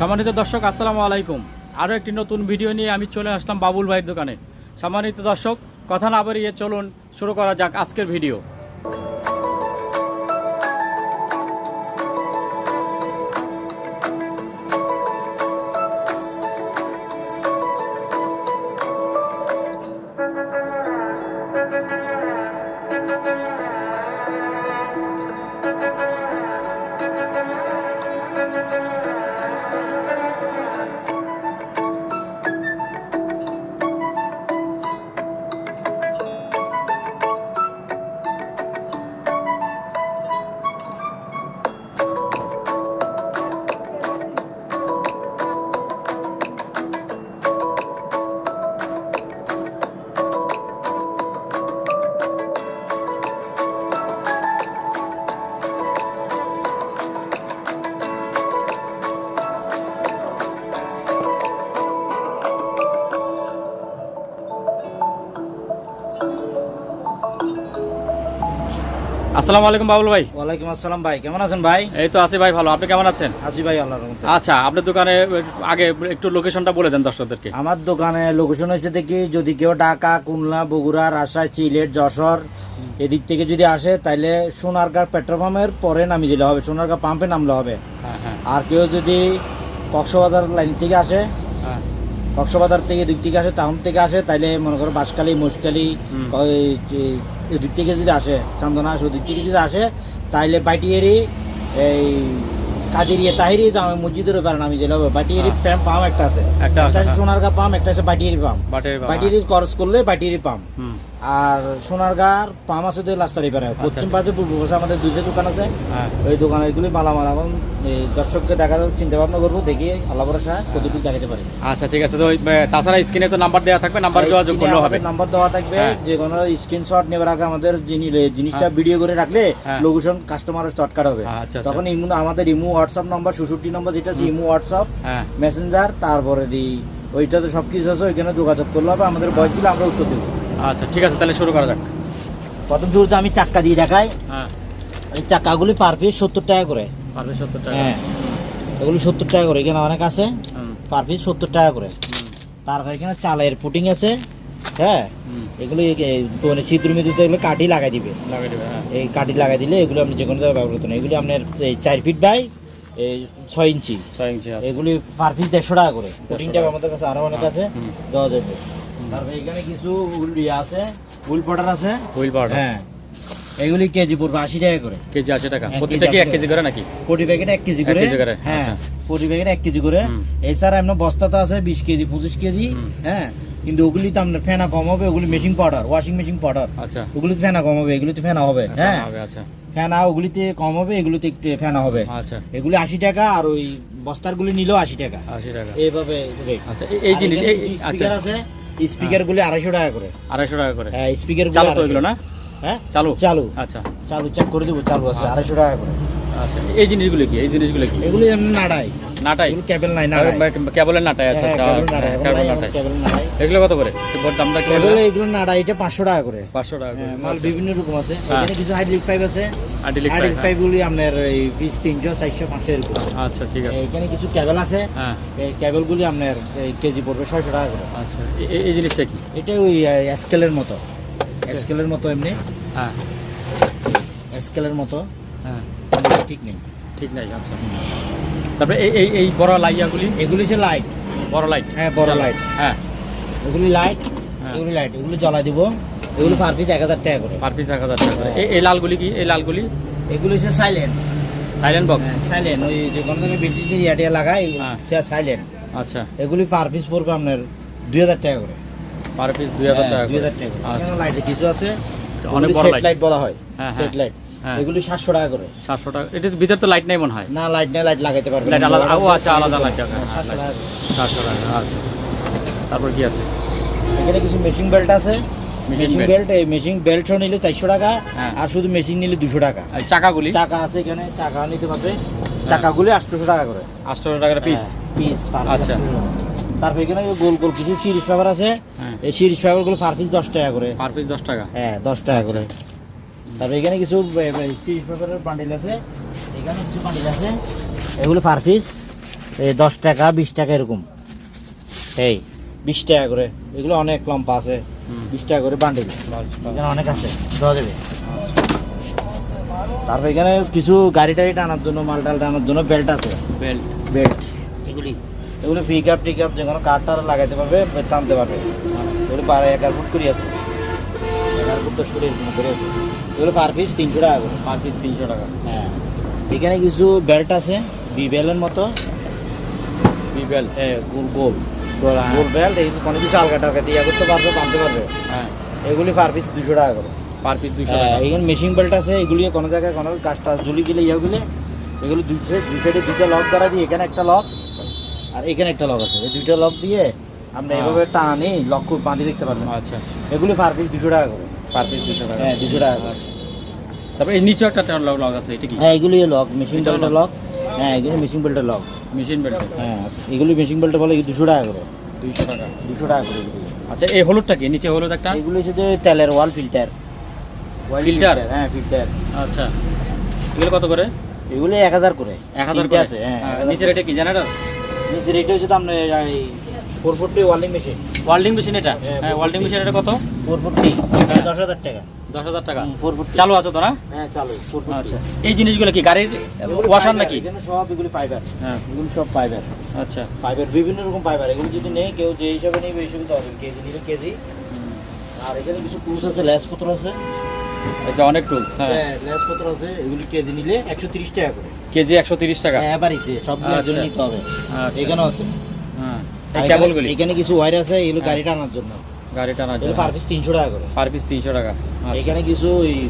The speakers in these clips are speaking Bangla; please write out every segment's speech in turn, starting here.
সম্মানিত দর্শক, আসসালামু আলাইকুম। আরও একটি নতুন ভিডিও নিয়ে আমি চলে আসলাম বাবুল ভাইয়ের দোকানে। সম্মানিত দর্শক, কথা না বাড়িয়ে চলুন, শুরু করা যাক আজকের ভিডিও। আসসালামু আলাইকুম বাবুল ভাই। ওয়ালাইকুম আসসালাম ভাই কেমন আছেন ভাই? এই তো আছি ভাই ভালো। আপনি কেমন আছেন? আছি ভাই আল্লাহর রহমতে। আচ্ছা আপনার দোকানে আগে একটু লোকেশনটা বলে দেন দর্শকদেরকে। আমার দোকানে লোকেশন হয়েছে দেখি যদি কেউ ঢাকা খুলনা বগুড়া রাজশাহী সিলেট যশোর এদিক থেকে যদি আসে তাহলে সোনারগাঁ পেট্রোল পাম্পের পরে নামি দিলে হবে সোনারগাঁ পাম্পে নামলে হবে। হ্যাঁ হ্যাঁ। আর কেউ যদি কক্সবাজার লাইন থেকে আসে হ্যাঁ। কক্সবাজার থেকে এদিক থেকে আসে টাউন থেকে আসে তাইলে মনে করো বাঁশখালী মুশখালী হুম। ক- থেকে যদি আসে চান্দনা আসে ওদিক থেকে যদি আসে তাইলে বাইটিয়ারি এই কাদিরিয়া তাহিরি জামে মসজিদের ব্যাপারে নামি দিলে হবে বাইটিয়ারি হ্যাঁ। পাম্প একটা আছে একটা আছে, হ্যাঁ। পাম্প একটা আছে বাইটিয়ারি পাম্প বাবা। বাইটিয়ারি খরচ করলে বাইটিয়ারি পাম্প আর সোনারগাঁর পাম্প আছে তো লাস্তারি পারে। পশ্চিম পাশে পূর্ব পাশে আমাদের দুইটা দোকান আছে। হ্যাঁ। ওই দোকানে এগুলি মালামাল এখন দর্শককে দেখা যাবে চিন্তা ভাবনা করব দেখি আল্লাহ ভরসা কতটুকু দেখাতে পারি। আচ্ছা ঠিক আছে। তো তাছাড়া স্ক্রিনে তো নাম্বার দেওয়া থাকবে নাম্বার যোগাযোগ করলে হবে। নাম্বার দেওয়া থাকবে হ্যাঁ। যে কোনো স্ক্রিনশট নেবার আগে আমাদের যিনি- জিনিসটা হ্যাঁ। ভিডিও করে রাখলে হ্যাঁ। লোকেশন কাস্টমারের শর্টকাট হবে। আচ্ছা, আচ্ছা। তখন ইমু আমাদের ইমু হোয়াটসঅ্যাপ নাম্বার ষষট্টি নম্বর যেটা আছে ইমু হোয়াটসঅ্যাপ হ্যাঁ। মেসেঞ্জার তারপরে দিই ওইটাতে সব কিছু আছে ওইখানে যোগাযোগ করলে হবে আমাদের বয়স দিলে আমরা উত্তর দেবো। আচ্ছা ঠিক আছে তাহলে শুরু করা যাক। প্রথম শুরুতে আমি চাক্কা দিয়ে দেখাই? হ্যাঁ। এই চাক্কাগুলি পার পিস সত্তর টাকা করে। পারবে সত্তর টাকা। হ্যাঁ। এগুলি সত্তর টাকা করে এখানে অনেক আছে। পার পিস সত্তর টাকা করে। তারপর এখানে চালের পুটিং আছে। হ্যাঁ। এগুলো মানে চিত্র মিত্রতে এগুলো কাঠি লাগাই দিবে। হ্যাঁ। এই কাঠি লাগাই দিলে এগুলো আপনি যে কোনো জায়গায় ব্যবহার করতেন এগুলি আপনার এই চার ফিট বাই এই ছয় ইঞ্চি। ছয় ইঞ্চি আছে। এগুলি পার পিস দেড়শো টাকা করে। পুটিংটা আমাদের কাছে আরও অনেক আছে। হুম। দেওয়া যাবে। তারপর এখানে কিছু উল ইয়ে আছে উল পটার আছে। হুইল পাউডার হ্যাঁ। এগুলি কেজি পড়বে আশি টাকা করে। কেজি আশি টাকা? প্রতিটা কি এক কেজি করে নাকি? কোটি প্যাকেট এক কেজি করে। হ্যাঁ। প্যাকেট এক কেজি করে। এছাড়া এমন বস্তা তো আছে বিশ কেজি পঁচিশ কেজি। হ্যাঁ কিন্তু ওগুলি তো আপনার ফেনা কম হবে ওগুলি machine powder washing machine powder. আচ্ছা। ওগুলিতে ফেনা কম হবে এগুলিতে ফেনা হবে হ্যাঁ। হবে, আচ্ছা। ফেনা ওগুলিতে কম হবে এগুলিতে একটু ফেনা হবে। আচ্ছা। এগুলি আশি টাকা আর ওই বস্তারগুলি নিলেও আশি টাকা। আশি টাকা। এইভাবে আচ্ছা এই- জিনিস আচ্ছা। আছে। স্পিকার গুলি আড়াইশো টাকা করে। আড়াইশো টাকা করে। হ্যাঁ স্পিকার চালু তো এগুলো না? হ্যাঁ? চালু? চালু। আচ্ছা। চালু চেক করে দেবো চালু আছে আচ্ছা। আড়াইশো টাকা করে। আচ্ছা এই জিনিসগুলো কি? এই জিনিসগুলো কি? এগুলি এমনি নাড়াই। নাটাই? এগুলো কেবল নাই নাড়াই। কেবলের নাটাই আচ্ছা হ্যাঁ, আচ্ছা কেবল হ্যাঁ, নাটাই। এগুলো কত করে? দামটা কি কেবল এগুলো নাড়াই এটা পাঁচশো টাকা করে। পাঁচশো টাকা করে হ্যাঁ, মাল বিভিন্ন রকম আছে। এখানে কিছু হাইড্রিক পাইপ আছে। হাইড্রিক পাইপ গুলি আপনার এই পিস তিনশো চারশো পাঁচশো এরকম। আচ্ছা ঠিক আছে। এখানে কিছু কেবল আছে। হ্যাঁ। এই কেবল গুলি আপনার এই কেজি পড়বে ছয়শো টাকা করে। আচ্ছা এই জিনিসটা কি? এটা ওই স্কেলের মতো। স্কেলের মতো এমনি। হ্যাঁ। স্কেলের মতো। হ্যাঁ। ঠিক নেই। ঠিক নেই আচ্ছা। তারপরে এই এই এই বড় লাইয়াগুলি? এগুলি হচ্ছে লাইট। বড় লাইট? হ্যাঁ বড় লাইট। হ্যাঁ। এগুলি লাইট হ্যাঁ। এগুলি লাইট এগুলি জ্বলাই দিব। এগুলি পার পিস এক হাজার টাকা করে। পার পিস এক হাজার টাকা করে। এই- লালগুলি কি? এই লালগুলি? এগুলি হচ্ছে সাইলেন্ট সাইলেন্ট বক্স সাইলেন্ট ওই যে কোনো জায়গায় বিদ্যুৎ ইয়াটিয়া লাগায় হ্যাঁ। সাইলেন্ট আচ্ছা। এগুলি পার পিস পড়বে আপনার দুই হাজার টাকা করে। পার পিস দুই হাজার টাকা দুই হাজার টাকা করে। আচ্ছা। লাইট কিছু আছে। অনেক বড় লাইট লাইট বলা হয়। হ্যাঁ, সেট লাইট হ্যাঁ। এগুলি সাতশো টাকা করে। সাতশো টাকা। এটার ভিতরে তো লাইট নেই মনে হয়? না লাইট না লাইট লাগাইতে পারবে লাইট আলাদা ও আচ্ছা আলাদা লাইট হ্যাঁ, সাতশো টাকা। করে। সাতশো টাকা আচ্ছা। তারপর কি আছে? এখানে কিছু মেশিং বেল্ট আছে। Machine machine belt। বেল্ট এই মেশিং বেল্ট নিলে চারশো টাকা হ্যাঁ। আর শুধু মেশিন নিলে দুশো টাকা। চাকাগুলি? চাকা আছে এখানে চাকা নিতে পারবে। চাকাগুলি আটশোশো টাকা করে। আটশো টাকা পিস পিস আচ্ছা। তারপর এখানে গোল গোল কিছু সিরিজ পেপার আছে। হ্যাঁ। এই সিরিজ পেপারগুলো পার পিস দশ টাকা করে। পার পিস দশ টাকা? হ্যাঁ দশ টাকা আচ্ছা। করে তারপর এখানে কিছু সিরিজ পেপারের বান্ডিল আছে। এখানে কিছু বান্ডিল আছে। এগুলো পার পিস এই দশ টাকা বিশ টাকা এরকম। এই বিশ টাকা করে। এগুলো অনেক লম্বা আছে। বিশ টাকা করে বান্ডিল এখানে অনেক আছে দেওয়া যাবে। তারপর এখানে কিছু গাড়ি টাড়ি টানার জন্য মাল টাল টানার জন্য বেল্ট আছে। বেল্ট বেল্ট এগুলি এগুলো পিক আপ টিক আপ যে কোনো কার টার লাগাইতে পারবে টানতে পারবে। এগুলো বারো এগারো ফুট করে আছে। এরকম করে এগুলো পার পিস তিনশো টাকা করে। পার পিস তিনশো টাকা। হ্যাঁ। এখানে কিছু বেল্ট আছে বি বেলের মতো। বি হ্যাঁ গোল গোল। গোল বেল্ট এই কোনো কিছু আলগা টালগা দিয়ে করতে পারবে পারবে। হ্যাঁ। এগুলি পার পিস দুশো টাকা করে। পার পিস দুশো হ্যাঁ, টাকা এখানে মেশিন বেল্ট আছে এগুলি কোনো জায়গায় কোনো কাজটা ঝুলি গেলে ইয়ে গেলে এগুলো দুই সাইড দুই সাইডে দুইটা লক করা দিয়ে এখানে একটা লক আর এখানে একটা লক আছে। এই দুইটা লক দিয়ে আমরা হ্যাঁ। এভাবে টানি লক বাঁধি দেখতে পারবেন। আচ্ছা। এগুলি পার পিস দুশো টাকা করে। পার পিস টাকা। হ্যাঁ টাকা। তারপর এই নিচেও একটা লগ লগ আছে এটা কি? হ্যাঁ এগুলি লক মেশিন বেল্টের লক। হ্যাঁ এগুলি মেশিন বেল্টের লক। মেশিন বেল্ট হ্যাঁ এগুলি মেশিন বেল্টে বলে দুশো টাকা করে? দুইশো টাকা। দুশো টাকা করে আচ্ছা এই হলুদটা কি? নিচে হলুদ একটা? এগুলি হচ্ছে যে তেলের ওয়াল ফিল্টার Filter? হ্যাঁ ফিল্টার আচ্ছা। এগুলো কত করে? এগুলি এক হাজার করে। এক হাজার তিনটে করে? আছে হ্যাঁ হাজার নিচের এটা কি? জেনারেটর নিচের এটা হচ্ছে আপনার four forty welding machine. Welding machine এটা? হ্যাঁ, হ্যাঁ ওয়েল্ডিং মেশিন এটা কত? ফোর ফোরটি হ্যাঁ। দশ হাজার টাকা। দশ হাজার টাকা। ফোর ফোরটি চালু আছে তো না হ্যাঁ চালু ফোর ফোরটি আচ্ছা। এই জিনিসগুলো কি গাড়ির ওয়াশার নাকি? এখানে সব এগুলি ফাইবার হ্যাঁ। এগুলি সব ফাইবার আচ্ছা। ফাইবার বিভিন্ন রকম ফাইবার এগুলো যদি নেই কেউ যে হিসাবে নেবে এই হিসাবে তো হবে। কেজি নিলে কেজি। আর এখানে কিছু টুলস আছে লেস পত্র আছে আচ্ছা অনেক টুলস হ্যাঁ। হ্যাঁ পত্র আছে। এগুলি কেজি নিলে একশো তিরিশ টাকা করে। কেজি একশো তিরিশ টাকা। হ্যাঁ বাড়িছে সবগুলো একজন আচ্ছা। নিতে হবে। আচ্ছা। এখানেও আছে। এই কেবলগুলি এখানে কিছু ওয়্যার আছে এগুলো গাড়ি টানার জন্য। গাড়ি টানার জন্য। পার পিস তিনশো টাকা করে। পার পিস তিনশো টাকা। আচ্ছা। এখানে কিছু ওই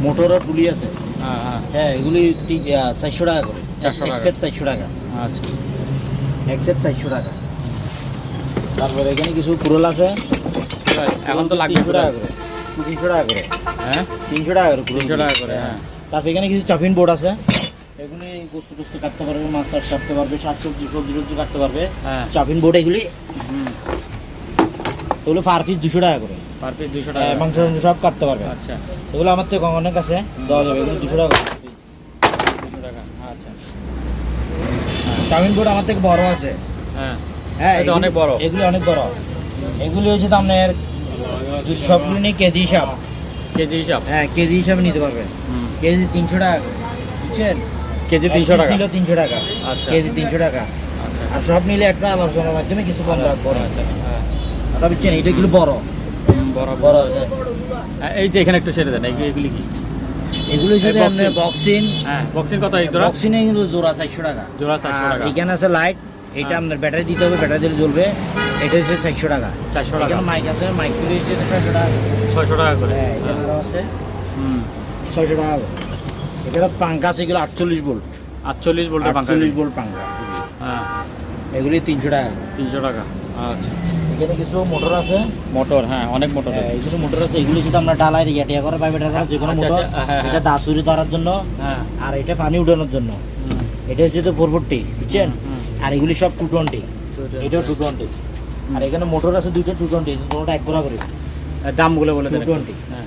মোটরের পুলি আছে। হ্যাঁ হ্যাঁ। হ্যাঁ এগুলি তি- আহ, চারশো টাকা করে। 400 টাকা। সেট টাকা। আচ্ছা। এক সেট টাকা। তারপরে এখানে কিছু কুরল আছে। এখন তো লাগবে তিনশো টাকা করে। তিনশো টাকা করে। হ্যাঁ? তিনশো টাকা করে কুরুল তিনশো টাকা করে হ্যাঁ। তারপর এখানে কিছু চাপিন বোর্ড আছে। এগুলি গোস্ত টোস্ত কাটতে পারবে মাছ টাছ কাটতে পারবে শাক সবজি সবজি কাটতে পারবে। হ্যাঁ। চাপিন বোর্ড এগুলি? হুম। এগুলো পার পিস দুশো টাকা করে। পার পিস দুশো হ্যাঁ, টাকা মাংস টাংস সব কাটতে পারবে। আচ্ছা। এগুলো আমার থেকে অনেক আছে দেওয়া যাবে এগুলো দুশো টাকা দুশো টাকা আচ্ছা। চাউমিন বোর্ড আমার থেকে বড় আছে। হ্যাঁ। হ্যাঁ এটা অনেক বড়। এগুলি অনেক বড়। এগুলি হচ্ছে তো আপনার সবগুলো নিয়ে কেজি হিসাব। কেজি হিসাব। হ্যাঁ কেজি হিসাবে নিতে পারবেন কেজি তিনশো টাকা বুঝছেন? কেজি তিনশো টাকা? নিল তিনশো টাকা। আচ্ছা। কেজি তিনশো টাকা। আচ্ছা। আর সব মিলে একটা আলোচনার মাধ্যমে কিছু কম রাখব আচ্ছা, ওটা বুঝছেন এটা এগুলো বড়। বড় বড়। আছে। হ্যাঁ, এই যে এখানে একটু সেরে দেন এগুলি কি? এগুলো হচ্ছে এই যে আপনার বক্সিং হ্যাঁ বক্সিং কত এই জোড়া? বক্সিংয়ে কিন্তু জোড়া চারশো টাকা। জোড়া 400 আর টাকা। এখানে আছে লাইট এটা হ্যাঁ। আপনার ব্যাটারি দিতে হবে ব্যাটারি দিলে জ্বলবে। এটা হচ্ছে চারশো টাকা। 400 টাকা। এখানে মাইক আছে মাইকগুলো হচ্ছে ছয়শো টাকা। ছয়শো টাকা করে। হ্যাঁ এখানে হ্যাঁ। আছে। হুম। ছয়শো টাকা হবে এখানে পাঙ্কা আছে এগুলো আটচল্লিশ ভোল্ট আটচল্লিশ পাঙ্খা আটচল্লিশ ভোল্ট পাঙ্কা হ্যাঁ। এগুলি তিনশো টাকা। তিনশো টাকা আচ্ছা। এখানে কিছু মোটর আছে? মোটর হ্যাঁ অনেক মোটর হ্যাঁ, এগুলো মোটর আছে এগুলো যদি আমরা ডালায় ইয়া টিয়া করে টাকা যে কোনো আচ্ছা, মোটর আচ্ছা, হ্যাঁ, এটা হ্যাঁ। দাসুরি ধরার জন্য হ্যাঁ। আর এটা পানি উঠানোর জন্য। এটা হচ্ছে তো ফোর ফোরটি বুঝছেন? আর এগুলি সব টু টোয়েন্টি এটাও টু টোয়েন্টি আর এখানে মোটর আছে দুইটা টু টোয়েন্টি কোনোটা এক করে। আর দামগুলো বলে দেন 220 হ্যাঁ।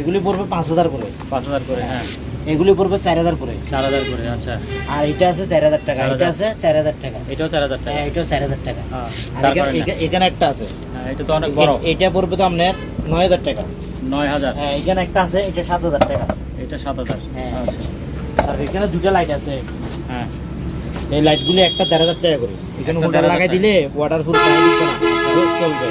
এগুলি পড়বে পাঁচ হাজার করে। পাঁচ হাজার করে হ্যাঁ। এগুলি পড়বে চার হাজার করে চার হাজার করে আচ্ছা। আর এটা আছে চার হাজার টাকা এটা আছে চার হাজার টাকা। এটাও চার হাজার টাকা। হ্যাঁ এটাও চার হাজার টাকা। হ্যাঁ আর এখানে- একটা আছে। হ্যাঁ এটা তো অনেক বড়। এটা পড়বে তো আপনার নয় হাজার টাকা। নয় হাজার। হ্যাঁ এখানে একটা আছে এটা সাত হাজার টাকা। এটা সাত হাজার। হ্যাঁ। আচ্ছা। আর এখানে দুটা লাইট আছে। হ্যাঁ। এই লাইটগুলি একটা দেড় হাজার টাকা করে। এখানে 1,500 লাগাই দিলে ওয়াটার প্রুফ পানি দিচ্ছে না রোজ চলবে।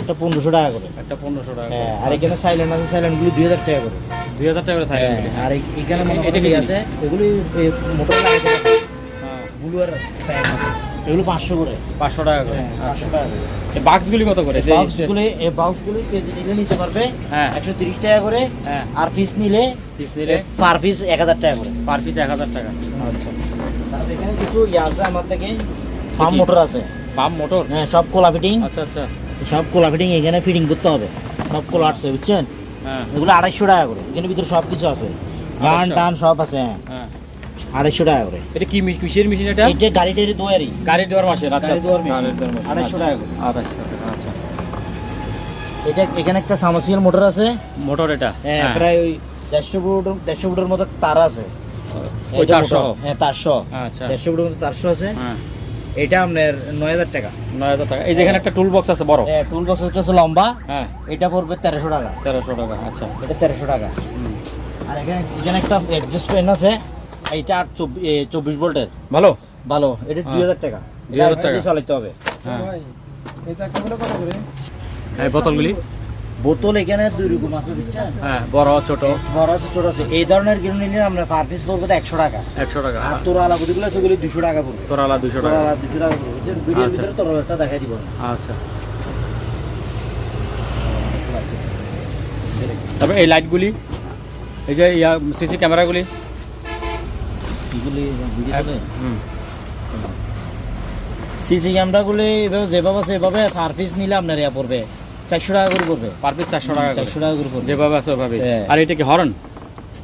একটা পনেরোশো টাকা করে। একটা পনেরোশো টাকা হ্যাঁ আর এখানে সাইলেন্ট আছে সাইলেন্ট গুলি দুই হাজার টাকা করে। দুই হাজার টাকা করে হ্যাঁ, আর এখানে মনে আছে এগুলি হ্যাঁ। ব্লু আর এগুলো পাঁচশো করে। পাঁচশো টাকা করে। হ্যাঁ পাঁচশো টাকা করে। এই বাক্সগুলি কত করে? বাক্সগুলি এই বাক্সগুলি কেজি নিলে নিতে পারবে হ্যাঁ। একশো তিরিশ টাকা করে। হ্যাঁ। আর পিস নিলে পিস নিলে? পার পিস এক হাজার টাকা করে। পার পিস এক হাজার টাকা। আচ্ছা। তারপর এখানে কিছু ইয়ে আছে আমার থেকে। ফার্ম মোটর আছে। পাম্প মোটর হ্যাঁ সব কোলা ফিটিং আচ্ছা আচ্ছা। সব কোলা ফিটিং এখানে ফিটিং করতে হবে। সব কোলা আসছে বুঝছেন? এগুলো আড়াইশো টাকা করে। এখানে ভিতরে সব কিছু আছে গান টান সব আছে। হ্যাঁ। হ্যাঁ আড়াইশো টাকা করে। এটা কি কিসের মেশিন এটা? এইটা গাড়ি টাড়ি দোয়ারি গাড়ি দেওয়ার মাসে আচ্ছা machine, আড়াইশো আচ্ছা। টাকা করে। আড়াইশো আচ্ছা। এটা এখানে একটা সামাসিয়াল মোটর আছে। মোটর এটা? হ্যাঁ হ্যাঁ। প্রায় ওই দেড়শো ফুট দেড়শো ফুটের মতো তার আছে। ওই এটা তার সহ হ্যাঁ তার সহ আচ্ছা। দেড়শো ফুটের মতো তার সহ আছে। হ্যাঁ। এটা আপনার নয় হাজার টাকা। নয় হাজার টাকা। এই যেখানে একটা টুল বক্স আছে বড়? টুল বক্স হচ্ছে লম্বা। হ্যাঁ। এটা পড়বে তেরোশো টাকা। তেরোশো টাকা আচ্ছা। এটা তেরোশো টাকা। আর এখানে এখানে একটা অ্যাডজাস্ট পেন আছে। এইটা আট চব্বিশ চব্বিশ ভোল্টের। ভালো? ভালো। এটা দুই হাজার টাকা। 2000 এটা টাকা। চালাতে হবে। হ্যাঁ। এই বোতলগুলি। বোতল এখানে দুই রকম আছে বুঝছেন? হ্যাঁ বড় ছোট। বড় আছে ছোট আছে। এই ধরনের কিনে নিলে আমরা পার পিস পড়বে একশো টাকা। একশো টাকা আর তোর আলাগুলিগুলো সেগুলি দুশো টাকা পড়বে। তোরালা দুশো তোর টাকা। আলা দুশো টাকা পড়বে বুঝছেন? ভিডিওর আচ্ছা। ভিতরে তোর একটা দেখাই দিব। আচ্ছা। তারপরে এই লাইটগুলি এই যে ইয়া সিসি ক্যামেরাগুলি এগুলি ভিডিওতে হুম। সিসি ক্যামেরাগুলি এভাবে যেভাবে আছে এভাবে পার পিস নিলে আপনার ইয়া পড়বে। চারশো টাকা করে পড়বে। পার পিস চারশো টাকা। চারশো টাকা করে পড়বে। যেভাবে আছে ওভাবে হ্যাঁ। আর এটা কি হরন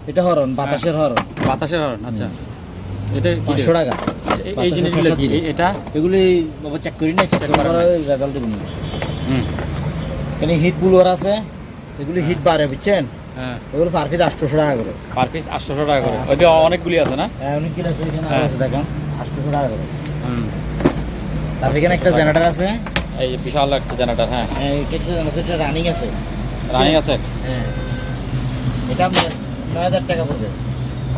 এটা হরন বাতাসের হরন বাতাসের হরন আচ্ছা। এটা কি পাঁচশো টাকা। এই- জিনিসগুলো কি? এটা? এগুলি বাবা চেক করি না চেক করার করা রেজাল্ট দেবেন হুম। এখানে হিট বুলোয়ার আছে। এগুলি হিট বাড়ে বুঝছেন? হ্যাঁ। এগুলো পার পিস আটশোশো টাকা করে। পার পিস আটশোশো টাকা করে। ওইটা অনেকগুলি আছে না? হ্যাঁ অনেক কিলো আছে। এখানে হ্যাঁ। আছে দেখেন। আটশোশো টাকা করে। হুম। তারপর এখানে একটা জেনারেটর আছে। এই যে বিশাল একটা জেনারেটর হ্যাঁ। হ্যাঁ, এটা রানিং আছে। রানিং আছে? হ্যাঁ। এটা নয় হাজার টাকা পড়বে।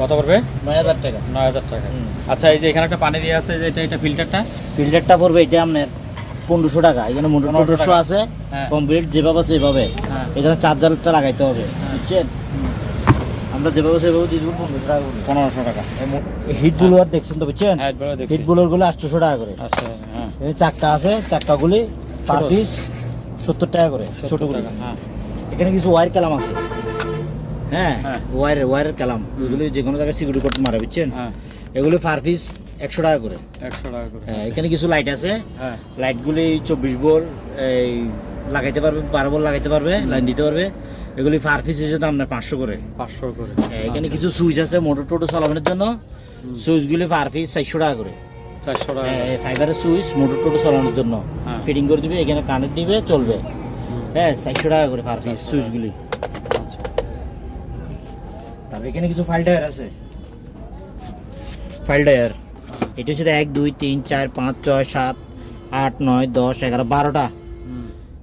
কত পড়বে? নয় হাজার টাকা। নয় হাজার টাকা। আচ্ছা এই যে এখানে একটা পানি দিয়ে আছে যে এটা এটা ফিল্টারটা ফিল্টারটা পড়বে এটা আপনার পনেরোশো টাকা। এখানে মোটর 1500 টোটরশো টাকা। আছে হ্যাঁ। কমপ্লিট যেভাবে আছে এভাবে হ্যাঁ। এখানে চার্জারটা লাগাইতে হবে বুঝছেন? আমরা যেভাবে সেভাবে দিয়ে দেবো পনেরোশো টাকা করে। পনেরোশো টাকা। হিট বুলোয়ার দেখছেন তো বুঝছেন? হ্যাঁ হিট বুলোয়ারগুলো আটশোশো টাকা করে। আচ্ছা হ্যাঁ। এই চাক্কা আছে চাক্কাগুলি পার পিস সত্তর টাকা করে ছোটগুলি হ্যাঁ। এখানে কিছু ওয়ার কালাম আছে। হ্যাঁ হ্যাঁ। ওয়ারের ওয়ারের কালাম। ওইগুলি যে কোনো জায়গায় সিকিউরিটি কোড মারা বুঝছেন? হ্যাঁ। এগুলি পার পিস একশো টাকা করে। একশো টাকা করে হ্যাঁ, আচ্ছা। এখানে কিছু লাইট আছে। হ্যাঁ। লাইটগুলি চব্বিশ বোল এই লাগাইতে পারবে বারো বোল লাগাইতে পারবে লাইন দিতে পারবে। এগুলি পার পিস হিসেবে আপনার পাঁচশো করে। পাঁচশো করে। হ্যাঁ, এখানে আচ্ছা। কিছু সুইচ আছে মোটর টোটো চালানোর জন্য। সুইচগুলি পার পিস চারশো টাকা করে। চারশো টাকা হ্যাঁ, ফাইবারের সুইচ মোটর টোটো চালানোর জন্য। হ্যাঁ। ফিটিং করে দিবে এখানে কানেক্ট দিবে চলবে। হ্যাঁ চারশো টাকা করে পার পিস 400 সুইচগুলি। আচ্ছা। তারপরে এখানে কিছু ফাইল টায়ার আছে। File tyre. এটা হচ্ছে এক দুই তিন চার পাঁচ ছয় সাত আট নয় দশ এগারো বারোটা।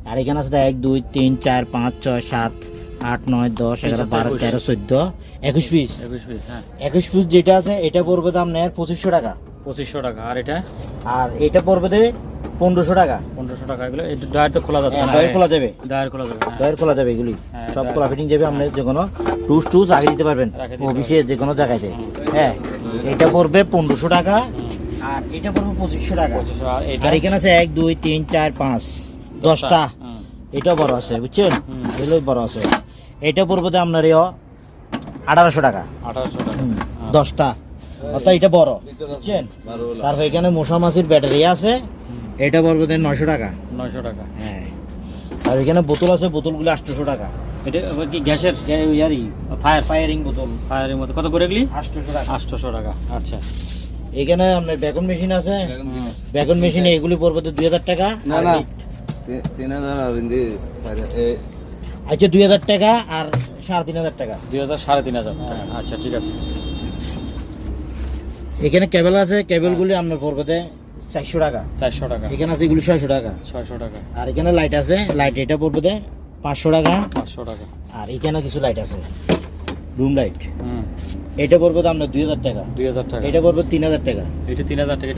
আর এখানে আছে এক দুই তিন চার পাঁচ ছয় সাত আট নয় দশ এগারো বারো তেরো চোদ্দ একুশ পিস। একুশ পিস হ্যাঁ। একুশ পিস যেটা আছে এটা পড়বে দাম নেয় পঁচিশশো টাকা। পঁচিশশো টাকা। আর এটা? আর এটা পড়বে দে পনেরোশো টাকা। পনেরোশো টাকা। এগুলো ডায়ের তো খোলা যাচ্ছে হ্যাঁ, খোলা যাবে। ডায়ের খোলা যাবে হ্যাঁ। খোলা যাবে এগুলি। সব ডয়ার। খোলা ফিটিং যাবে আপনি যে কোনো টুস টুস রাখে দিতে পারবেন। অফিসে যে কোনো জায়গাতে হ্যাঁ এটা পড়বে পনেরোশো টাকা। আর এটা পড়বে পঁচিশশো টাকা। আর এখানে আছে এক দুই তিন চার পাঁচ দশটা। হুম, এটা বড় আছে বুঝছেন? এগুলো বড় আছে। এটা পড়বে তো আপনার ইয় আঠারোশো টাকা। আঠারোশো টাকা। হ্যাঁ। দশটা। অর্থাৎ এটা বড়। বুঝছেন? তারপর এখানে মশা মাছির ব্যাটারি আছে। এটা পড়বে তো নয়শো টাকা। নয়শো টাকা। হ্যাঁ। আর এখানে বোতল আছে বোতলগুলো আটশোশো টাকা। এটা কি গ্যাসের? ইয়ারি ফায়ার? ফায়ারিং বোতল। কত করে এগুলি? আটশোশো টাকা। আটশোশো টাকা। আচ্ছা। এখানে আপনার মেশিন আছে। বেকন মেশিনে এগুলি পড়বে দুই হাজার টাকা। না না। তিন হাজার আর আচ্ছা দুই হাজার টাকা আর সাড়ে তিন হাজার টাকা। দুই হাজার সাড়ে তিন হাজার। টাকা আচ্ছা ঠিক আছে। এখানে কেবল আছে কেবলগুলি আপনার পড়বে কোথায় চারশো টাকা। চারশো টাকা। এখানে আছে এগুলি ছয়শো টাকা। ছয়শো টাকা। আর এখানে লাইট আছে লাইট এটা পড়বে পাঁচশো টাকা। পাঁচশো টাকা। আর এখানে কিছু লাইট আছে। রুম লাইট এটা পড়বে তো আপনার দুই হাজার টাকা। দুই হাজার টাকা। এটা পড়বে তিন হাজার টাকা। এটা তিন হাজার টাকা।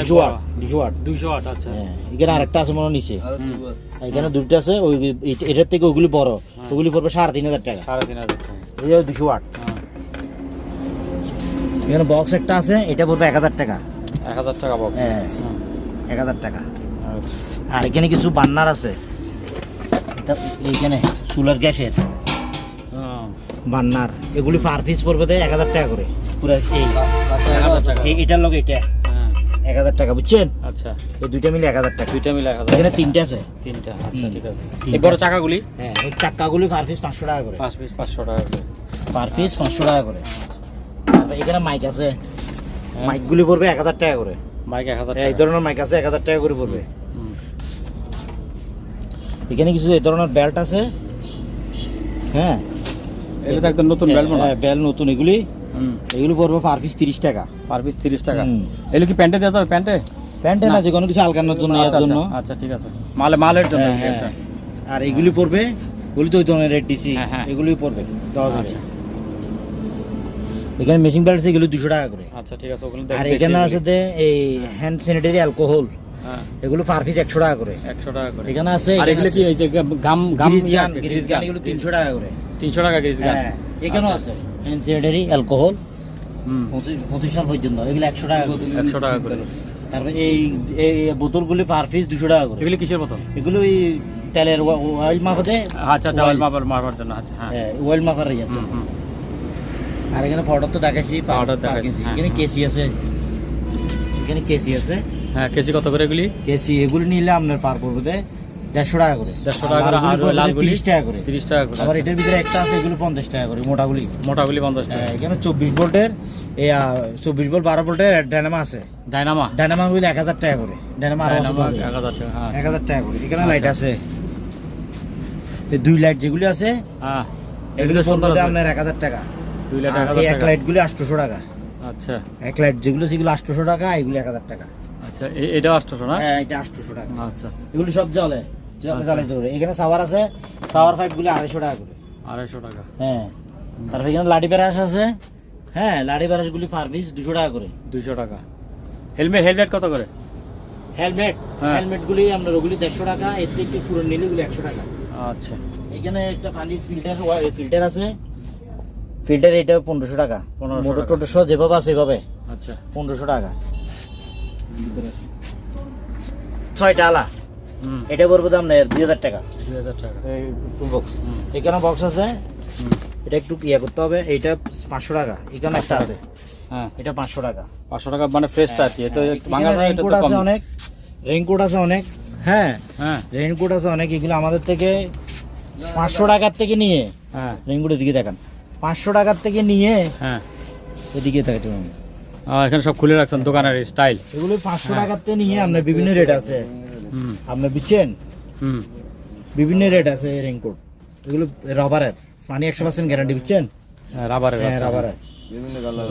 দুশো আট দুশো আট। দুইশো আট আচ্ছা। হ্যাঁ এখানে আরেকটা আছে মনে নিচে। এখানে দুটো আছে ওই এটার থেকে ওগুলি বড়। ওগুলি পড়বে সাড়ে তিন হাজার টাকা। সাড়ে তিন হাজার টাকা। এই দুশো আট। হ্যাঁ। এখানে বক্স একটা আছে এটা পড়বে এক হাজার টাকা। এক হাজার টাকা বক্স হ্যাঁ। এক হাজার টাকা। আচ্ছা। আর এখানে কিছু বান্নার আছে। এটা এইখানে চুলার গ্যাসের। হ্যাঁ, বান্নার। এগুলি পার পিস পড়বে তো এক হাজার টাকা করে। পুরো এই এটার লোক এটা। হ্যাঁ। এক হাজার টাকা বুঝছেন? আচ্ছা। এই দুইটা মিলে এক হাজার টাকা। দুইটা মিলে এক হাজার এখানে। তিনটে আছে। তিনটা আচ্ছা ঠিক আছে। এই বড় চাকাগুলি? হ্যাঁ এই চাক্কাগুলি পার পিস পাঁচশো টাকা করে। পাঁচ পিস পাঁচশো টাকা করে। পার পিস পাঁচশো টাকা করে। তারপর এখানে মাইক আছে। হ্যাঁ। মাইকগুলি পড়বে এক হাজার টাকা করে। বাইক এক হাজার এই ধরনের মাইক আছে এক হাজার টাকা করে পড়বে। এখানে কিছু এই ধরনের বেল্ট আছে। হ্যাঁ। এটা তো একদম নতুন বেল মনে হয়। বেল নতুন এগুলি। এগুলো পড়বে পার পিস তিরিশ টাকা। পার পিস তিরিশ টাকা। এগুলো কি প্যান্টে দেওয়া যাবে প্যান্টে? প্যান্টে না যে কোনো কিছু আলগানোর জন্য আচ্ছা এর জন্য। আচ্ছা, আচ্ছা ঠিক আছে। মালে মালের জন্য হ্যাঁ, হ্যাঁ। আচ্ছা আর এগুলি পড়বে ওগুলি তো ওই ধরনের রেড ডিসি হ্যাঁ, হ্যাঁ। এগুলি পড়বে দশ আচ্ছা। এখানে মেশিন বেল্ট এগুলো দুশো টাকা করে। আচ্ছা ঠিক আছে আর এখানে আছে এই হ্যান্ড স্যানিটারি অ্যালকোহল হ্যাঁ এগুলো পার পিস একশো টাকা করে। একশো টাকা করে। এখানে আছে আর এগুলো কি এই যে গাম গাম গান গ্রিজ গান এগুলো তিনশো টাকা করে। তিনশো টাকা গ্রিজ গান। হ্যাঁ এখানেও আচ্ছা। আছে। স্যানিটারি অ্যালকোহল পঁচিশ সাল পর্যন্ত। এগুলো একশো টাকা করে। একশো টাকা করে। তারপরে এই এই বোতলগুলি পার পিস দুশো টাকা করে। এগুলি কিসের মতন এগুলো ওই তেলের অয়েল মাপাতে আচ্ছা আচ্ছা। অয়েল মাপার মাপার জন্য। আচ্ছা হ্যাঁ। অয়েল মাপার ইয়ে হুম, হুম। আর এখানে ফটো তো দেখাচ্ছি Powder দেখাচ্ছি, হ্যাঁ, এখানে কেসি আছে। এখানে কেসি আছে। হ্যাঁ কেজি কত করে এগুলি? কেসি এগুলি নিলে আপনার পার পড়বে দেড়শো টাকা করে। দেড়শো টাকা করে আর লালগুলি? তিরিশ টাকা করে। তিরিশ টাকা করে আবার আচ্ছা। এটার ভিতরে একটা আছে এগুলো পঞ্চাশ টাকা করে মোটাগুলি। মোটাগুলি পঞ্চাশ টাকা। হ্যাঁ, এখানে চব্বিশ ভোল্টের এই চব্বিশ ভোল্ট বারো ভোল্টের ডায়নামা আছে। ডাইনামা ডায়নামা গুলি এক হাজার টাকা করে। ডায়নামা আরও ডাইনামা আছে এক হাজার টাকা হ্যাঁ। এক হাজার টাকা করে। এখানে লাইট আছে। এই দুই লাইট যেগুলি আছে হ্যাঁ এগুলো সুন্দর আপনার এক হাজার টাকা। দুই আর এক এই হাজার এক টাকা। লাইট গুলি আটশোশো টাকা। আচ্ছা। এক লাইট যেগুলো সেগুলো আটশোশো টাকা এগুলো এক হাজার টাকা। আচ্ছা না? হ্যাঁ এটা আটশোশো টাকা। আচ্ছা। এগুলো সব জলে জলে আচ্ছা। এখানে সাওয়ার আছে সাওয়ার পাইপ গুলি আড়াইশো টাকা করে। আড়াইশো টাকা। হ্যাঁ। তারপর এখানে ব্রাশ আছে। হ্যাঁ ব্রাশ গুলি পার পিস দুশো টাকা করে। দুইশো টাকা। হেলমেট হেলমেট কত করে? হেলমেট হ্যাঁ। হেলমেট গুলি ওগুলি দেড়শো টাকা এর থেকে একটু পুরো নিলে গুলি একশো টাকা। আচ্ছা। এখানে একটা ফিল্টার ফিল্টার আছে। ফিল্টার এটা টাকা। 1500 মোটর টাকা। টোটর যেভাবে আছে এভাবে। আচ্ছা। পনেরোশো টাকা। ছয়টা আলা এটা পড়বে দাম নেই দুই হাজার টাকা। দুই হাজার টাকা। এই বক্স এখানে বক্স আছে। এটা একটু ইয়ে করতে হবে? এইটা পাঁচশো টাকা। এখানে একটা আছে। হ্যাঁ। এটা পাঁচশো টাকা। পাঁচশো টাকা মানে ফ্রেশটা এটা ভাঙা এটা রেইনকোট তো আছে অনেক। রেইনকোট আছে অনেক। হ্যাঁ। হ্যাঁ। রেইনকোট আছে অনেক। এগুলো আমাদের থেকে পাঁচশো টাকার থেকে নিয়ে হ্যাঁ। এদিকে দেখান। পাঁচশো টাকার থেকে নিয়ে হ্যাঁ। এদিকে থাকে আহ, এখানে সব খুলে রাখছেন দোকানের স্টাইল এগুলো পাঁচশো হ্যাঁ। থেকে নিয়ে আপনার বিভিন্ন রেট আছে। হুম। আপনি বুঝছেন হুম। বিভিন্ন রেট আছে রেইনকোট এগুলো রাবারের পানি একশো পার্সেন্ট গ্যারান্টি বুঝছেন? হ্যাঁ, রাবারের হ্যাঁ। রাবারের বিভিন্ন কালার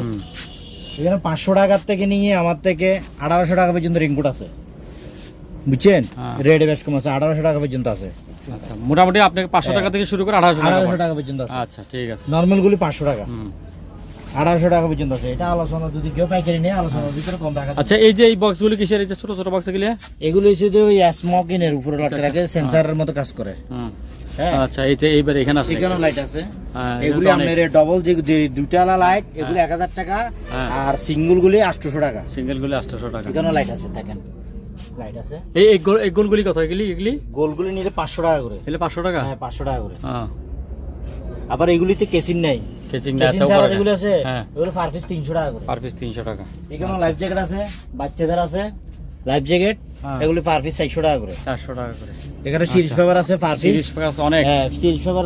এখানে পাঁচশো টাকার থেকে নিয়ে আমার থেকে আঠারোশো টাকা পর্যন্ত রেইনকোট আছে। বুঝছেন? হ্যাঁ। রেট বেশ কম আছে আঠারোশো টাকা পর্যন্ত আছে। আচ্ছা মোটামুটি আপনাকে পাঁচশো টাকা থেকে শুরু করে আঠারোশো টাকা পর্যন্ত। আছে। আচ্ছা ঠিক আছে। নর্মাল গুলি পাঁচশো টাকা। আঠারোশো টাকা পর্যন্ত আছে। এটা আলোচনা যদি কেউ পাইকারি নিয়ে আলোচনার ভিতরে কম আচ্ছা এই যে এই বক্সগুলি কিসের এই যে ছোট ছোট বক্স গুলি এগুলো হচ্ছে যে ওই স্মোকিনের উপরে লটকে রাখে সেন্সারের মতো কাজ করে। হ্যাঁ। আচ্ছা এই যে এইবার এখানে লাইট আছে। হ্যাঁ, এগুলি ডবল যে যে দুইটা লাইট এগুলি এক হাজার টাকা হ্যাঁ। আর সিঙ্গল গুলি টাকা। সিঙ্গেল গুলি টাকা। এখানে লাইট আছে দেখেন। লাইট আছে। এই এই গোল এই গোলগুলি কত এগুলি এগুলি? গোলগুলি নিলে পাঁচশো টাকা করে। টাকা? হ্যাঁ টাকা করে। হ্যাঁ। আবার এগুলিতে কেসিন নেই। কেচিং যেগুলো আছে হ্যাঁ। এগুলো পার পিস তিনশো টাকা করে। পার পিস তিনশো টাকা। এখানে লাইফ জ্যাকেট আছে বাচ্চাদের আছে লাইফ জ্যাকেট হ্যাঁ। এগুলি পার পিস চারশো টাকা করে। চারশো টাকা করে। এখানে সিরিজ আচ্ছা। পেপার আছে পার পিস তিরিশ টাকা অনেক। হ্যাঁ সিরিজ পেপার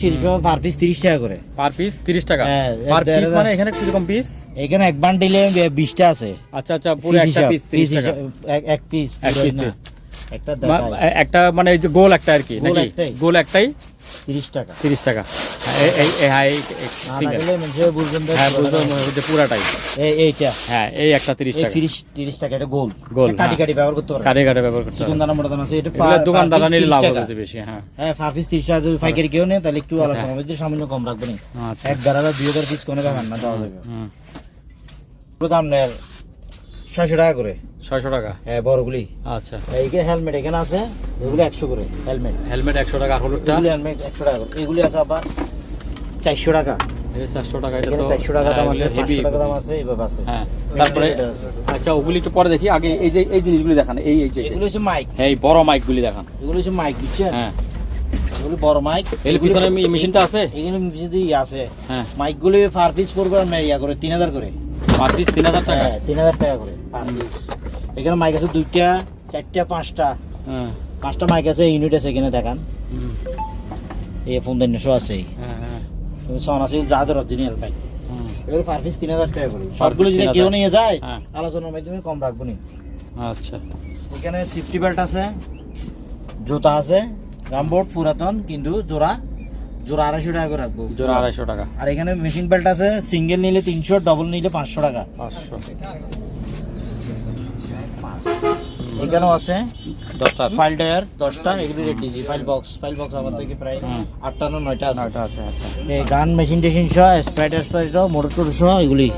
সিরিজ পেপার পার পিস তিরিশ টাকা করে। পার পিস তিরিশ টাকা। হ্যাঁ, পার পিস মানে এখানে পিস এখানে এক বান্ডিলে বিশটা আছে। আচ্ছা আচ্ছা পুরো একটা পিস piece তিরিশ টাকা। এক- পিস এক দিয়ে। একটা মানে গোল একটা আর কি নাকি? গোল একটাই? তিরিশ টাকা। তিরিশ টাকা। এই এই এই- হ্যাঁ হ্যাঁ পুরাটাই। এই- এইটা। হ্যাঁ এই একটা তিরিশ টাকা। তিরিশ তিরিশ টাকা এটা গোল। গোল, কাটি হ্যাঁ। কাটি ব্যবহার করতে পারে। কাটে কাটে ব্যবহার করতে হবে দানা মোটা দানা আছে এটা এগুলো দোকানদাররা নিলে লাভ হচ্ছে বেশি হ্যাঁ। হ্যাঁ পার পিস তিরিশ টাকা যদি পাইকারি কেউ নেই তাহলে একটু আলোচনা মধ্যে সামান্য কম রাখবেন। আচ্ছা। এক দেড় হাজার দুই হাজার পিস কোনো ব্যাপার না দেওয়া যাবে। দাম নেয় ছয়শো টাকা করে। ছয়শো টাকা? হ্যাঁ বড়গুলি আচ্ছা। এইখানে হেলমেট এখানে আছে এগুলো একশো করে হেলমেট হেলমেট একশো টাকা আর হলুদটা হেলমেট একশো টাকা করে। এগুলি আছে আবার চারশো টাকা। এই আছে হ্যাঁ তারপরে আচ্ছা ওগুলি একটু পরে দেখি। আগে এই যে এই জিনিসগুলি দেখান এই এই যে এগুলো হচ্ছে মাইক হ্যাঁ বড় মাইকগুলি দেখান। এগুলো হচ্ছে মাইক বুঝছেন? হ্যাঁ। এগুলো বড় মাইক এর পিছনে মেশিনটা আছে? এখানে আছে। হ্যাঁ। মাইক গুলি পার পিস ইয়া করে তিন হাজার করে। পার পিস তিন হাজার টাকা? হ্যাঁ তিন হাজার টাকা করে পার পিস। এখানে মাইক আছে দুইটা চারটা পাঁচটা। হ্যাঁ। পাঁচটা মাইক আছে ইউনিট আছে এখানে দেখান। এই আছে হ্যাঁ সন আছে যাদের অরিজিনাল পাই হুম, পার পিস তিন হাজার টাকা করে। সবগুলো যদি 3000 কেউ নিয়ে যায়। আলোচনার মাধ্যমে কম রাখব নি। আচ্ছা। এখানে সেফটি বেল্ট আছে জুতা আছে গামবোর্ড পুরাতন কিন্তু জোড়া জোড়া আড়াইশো টাকা করে রাখব। জোড়া আড়াইশো টাকা। আর এখানে মেশিন বেল্ট আছে সিঙ্গেল নিলে তিনশো ডবল নিলে পাঁচশো টাকা। পাঁচশো। এখানেও আছে। দশটা ফাইল টায়ার দশটা এগুলি রেট দিয়েছি। ফাইল বক্স ফাইল বক্স আমার থেকে প্রায় আটটা না নয়টা আছে। নয়টা আছে আচ্ছা। এই গান মেশিন টেশিন সহ স্প্রাইট স্প্রাইট মোটর টোটর সহ এগুলি।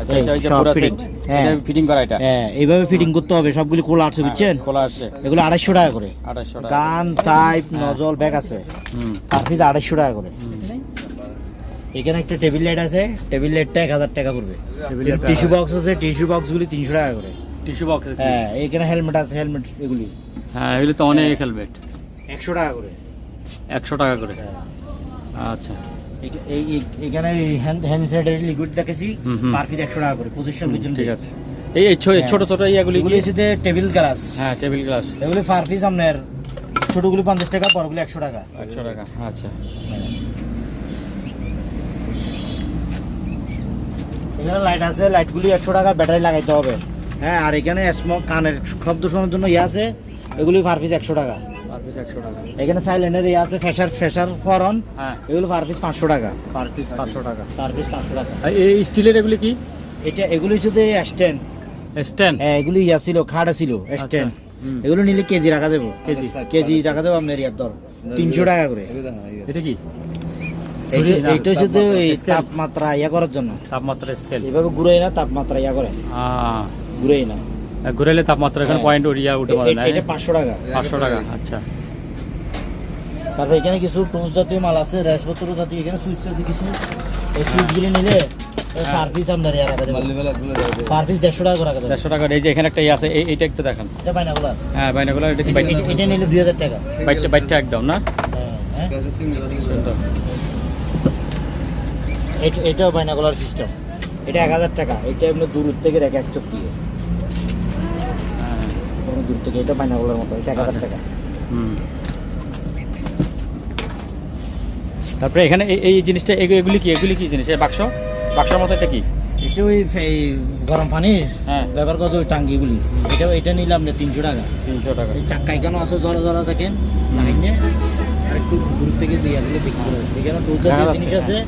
আচ্ছা, হ্যাঁ। ফিটিং করা এটা? হ্যাঁ এইভাবে ফিটিং করতে হবে। সবগুলি খোলা আছে বুঝছেন? খোলা এগুলো আড়াইশো টাকা করে। গান নজল ব্যাগ আছে। আড়াইশো টাকা করে। এখানে একটা টেবিল লাইট আছে। টেবিল লাইটটা এক হাজার টাকা পড়বে। টিস্যু বক্স আছে টিস্যু বক্সগুলি তিনশো টাকা করে। টিস্যু বক্স হ্যাঁ এখানে হেলমেট আছে হেলমেট এগুলি। হ্যাঁ এগুলো তো অনেক হেলমেট। একশো টাকা করে। একশো টাকা করে? হ্যাঁ। আচ্ছা। এই- এই- এই- এখানে হ্যান্ড হ্যান্ড স্যানিটারি লিকুইড দেখেছি। পার পিস একশো টাকা করে পঁচিশশো পর্যন্ত। ঠিক আছে। এই এই ছোট ছোট ইয়াগুলি এগুলি হচ্ছে টেবিল গ্লাস হ্যাঁ টেবিল গ্লাস এগুলি পার পিস আপনার ছোটগুলি পঞ্চাশ টাকা বড়গুলি একশো টাকা। একশো টাকা আচ্ছা। এখানে লাইট আছে লাইটগুলি একশো টাকা ব্যাটারি লাগাইতে হবে। হ্যাঁ আর এখানে স্মোক কানের শব্দ শোনার জন্য ইয়ে আছে এগুলি পার পিস একশো টাকা। এখানে সাইলেন্টের ইয়ে আছে ফ্রেশার ফ্রেশার ফরন হ্যাঁ। এগুলো পার পিস পাঁচশো টাকা। পার পিস পাঁচশো টাকা। পার পিস পাঁচশো টাকা। এই স্টিলের এগুলি কি? এটা এগুলি যে স্ট্যান্ড স্ট্যান্ড হ্যাঁ এগুলি ইয়া ছিল খাড়া ছিল স্ট্যান্ড এগুলো নিলে কেজি রাখা যাব। কেজি। কেজি রাখা যাব আপনার ইয়ার দর। তিনশো টাকা করে। এটা কি? এইটা scale। তাপমাত্রা ইয়া করার জন্য। তাপমাত্রা স্কেল এভাবে ঘুরাই না তাপমাত্রা ইয়া করে। ঘুরাই না। ঘুরেলে তাপমাত্রা এখানে হ্যাঁ। পয়েন্ট উঠিয়া উঠে পারে না এটা পাঁচশো টাকা। পাঁচশো টাকা আচ্ছা। তারপর এখানে কিছু টুলস জাতীয় মাল আছে রেসপত্র জাতীয় এখানে সুইচ জাতীয় কিছু। এই সুইচগুলি নিলে হ্যাঁ। পার পিস আপনার ইয়া রাখা যাবে বেলা গুলো যাবে পার পিস দেড়শো টাকা করে যাবে দেড়শো টাকার এই যে এখানে একটা ইয়ে আছে এই এইটা একটু দেখান। এটা ওগুলা হ্যাঁ বাইনাগুলো এটা কি বাইট এটা- নিলে? দুই হাজার টাকা। বাইটটা বাইটটা একদম না? হ্যাঁ, হ্যাঁ। এটাও বাইনাকুলার সিস্টেম এটা এক হাজার টাকা। এটা এমনি দূর থেকে রেখে এক চোখ দিয়ে। হ্যাঁ দূর থেকে এটা বাইনাকুলার মতো এটা এক হাজার আচ্ছা। টাকা। হুম। তারপরে এখানে এই- জিনিসটা এগুলি কি? এগুলি কি জিনিস? এই বাক্স? বাক্সের মতো এটা কি? এটা ওই এই গরম পানির হ্যাঁ। ব্যবহার করতে ওই টাঙ্গিগুলি। এটা এটা নিলাম না তিনশো টাকা। তিনশো টাকা। এই চাক্কা এখানে আছে জড়া জড়া থাকেন। লাইনে একটু দূর থেকে দিয়ে আসলে বিক্রি করে। এখানে দু জিনিস আছে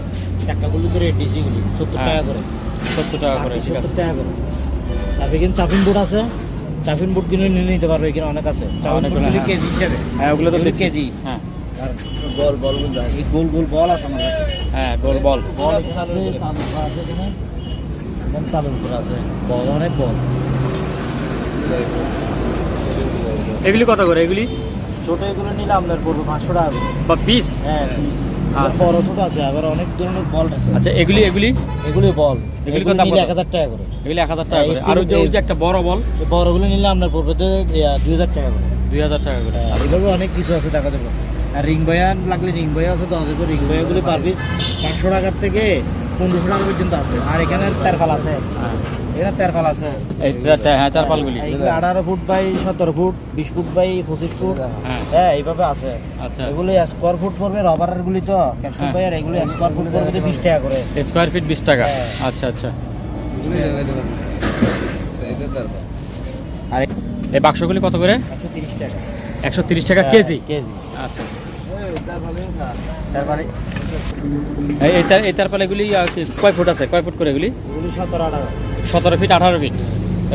চাক্কাগুলো করে ডিসিগুলি সত্তর হ্যাঁ, টাকা করে। সত্তর টাকা করে সত্তর টাকা করে। তারপরে এখানে চাপিন বোর্ড আছে। চাপিন বুট কিনে নিয়ে নিতে পারবে এখানে অনেক আছে। হ্যাঁ। কেজি হিসেবে। হ্যাঁ ওগুলো তো কেজি। হ্যাঁ। আর বল বল এই গোল গোল বল আছে আমাদের হ্যাঁ গোল বল। বল আছে তালুর বল অনেক বল। এগুলি কত করে এগুলি? ছোট এগুলো নিলে আপনার পড়বে পাঁচশো টাকা বা পিস? হ্যাঁ। আচ্ছা। বড় ছোট আছে আবার অনেক ধরনের বল আছে। আচ্ছা এগুলি এগুলি? এগুলি বল এগুলি এগুলি কত? এক হাজার টাকা করে। এগুলি এক হাজার টাকা হ্যাঁ, করে আর ওই যে ওই যে একটা বড় বল বড়গুলো নিলে আপনার পড়বে তো দুই হাজার টাকা করে। দুই হাজার টাকা করে। আর এইভাবে অনেক কিছু আছে টাকা দেবো আর রিং বয়ান লাগলে রিং বয়া আছে দশ হাজার রিং বয়াগুলি পার পিস পাঁচশো টাকার থেকে পনেরোশো টাকা পর্যন্ত আছে। আর এখানে তেরফাল আছে। হ্যাঁ এখানে তেরফাল আছে। হ্যাঁ চার আঠারো ফুট বাই সতেরো ফুট বিশ ফুট বাই পঁচিশ ফুট। হ্যাঁ। হ্যাঁ এইভাবে আছে। আচ্ছা। এগুলো স্কোয়ার ফুট পড়বে রবারের গুলি তো ক্যাপসুল। বাইয়ার এগুলো স্কোয়ার ফুট পড়বে বিশ টাকা করে। স্কোয়ার ফিট বিশ টাকা। হ্যাঁ। আচ্ছা আচ্ছা। আর এই বাক্সগুলি কত করে? একশো তিরিশ টাকা। একশো তিরিশ টাকা কেজি? কেজি। আচ্ছা। এই- কয় ফুট আছে? কয় ফুট করে এগুলি? এগুলি সতেরো আঠারো। সতেরো ফিট আঠারো ফিট।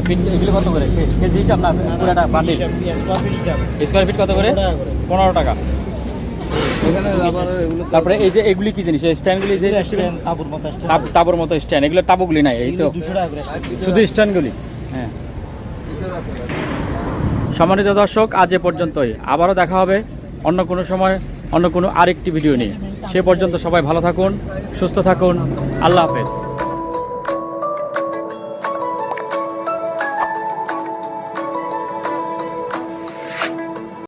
ফিট এগুলি কত করে? কেজি হিসাব না পুরাটা বান্ডিল স্কোয়ার ফিট কত করে? পনেরো টাকা তারপরে এই যে এগুলি কি জিনিস? স্ট্যান্ডগুলি যে তাঁবুর মতো স্ট্যান্ড এগুলো তাবুগুলি নাই এই তো। শুধু স্ট্যান্ডগুলি হ্যাঁ। সম্মানিত দর্শক আজ এ পর্যন্তই। আবারও দেখা হবে অন্য কোনো সময়। অন্য কোনো আরেকটি ভিডিও নিয়ে। সে পর্যন্ত সবাই ভালো থাকুন সুস্থ থাকুন। আল্লাহ হাফেজ।